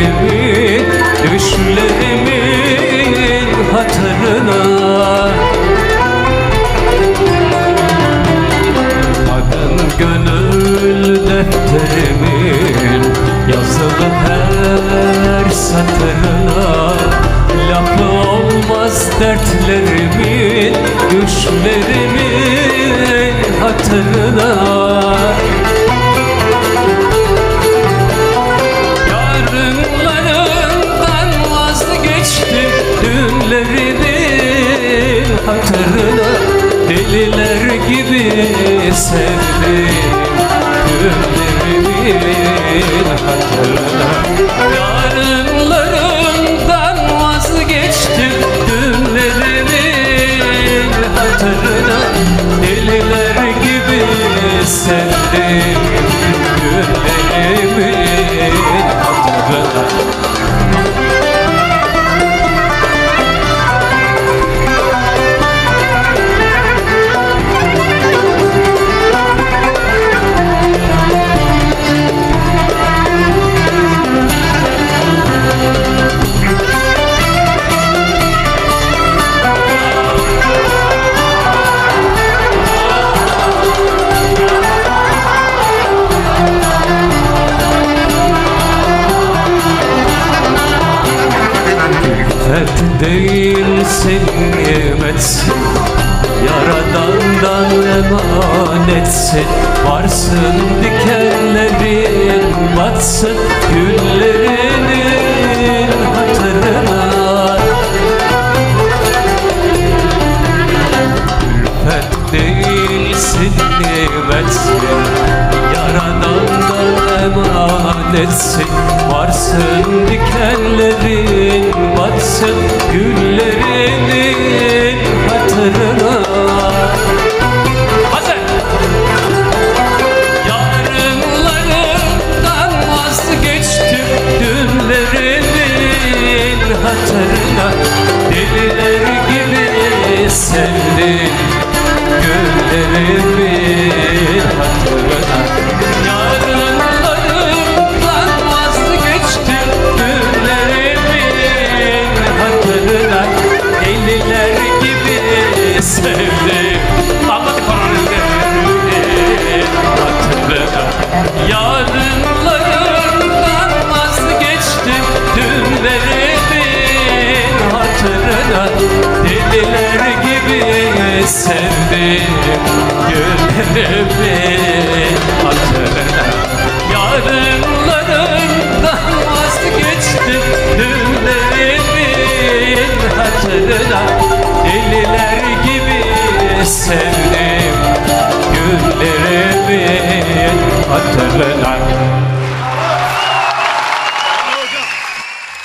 düşlerimin Düşlerimin hatırına. Adım gönül defterimin Yazılı her satırına. Lafı olmaz dertlerimin Düşlerimin hatırına. Gibi sevdim Günlerimin hatırına Yarınlarından vazgeçtim Dünlerimin hatırına Deliler gibi sevdim Dert değilsin nimetsin Yaradandan emanetsin. Varsın dikenlerin batsın. Güllerinin emanetsin Varsın dikenlerin batsın Güllerinin hatırına. Hazır! Yarınlarımdan vazgeçtim Dünlerimin hatırına. Deliler gibi sevdim Gönlerimin sevdim Gönlümün hatırına Yarınlarımdan vazgeçtim Dünlerimin hatırına Deliler gibi sevdim Günlerimin hatırına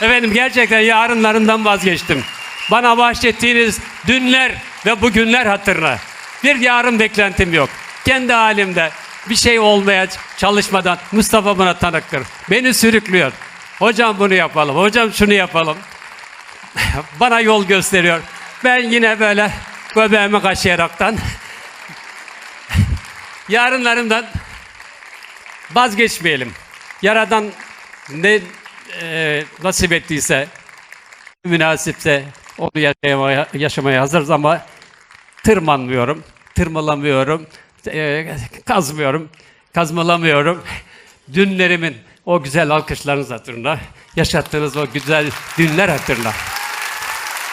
Efendim gerçekten yarınlarımdan vazgeçtim. Bana bahşettiğiniz dünler ve bugünler hatırına. Bir yarın beklentim yok. Kendi halimde bir şey olmaya çalışmadan Mustafa buna tanıktır. Beni sürüklüyor. Hocam bunu yapalım, hocam şunu yapalım. Bana yol gösteriyor. Ben yine böyle göbeğimi kaşıyaraktan yarınlarımdan vazgeçmeyelim. Yaradan ne e, nasip ettiyse, münasipse onu yaşamaya, yaşamaya hazırız ama tırmanmıyorum, tırmalamıyorum, e, kazmıyorum, kazmalamıyorum. Dünlerimin o güzel alkışlarınız hatırına, yaşattığınız o güzel dünler hatırına.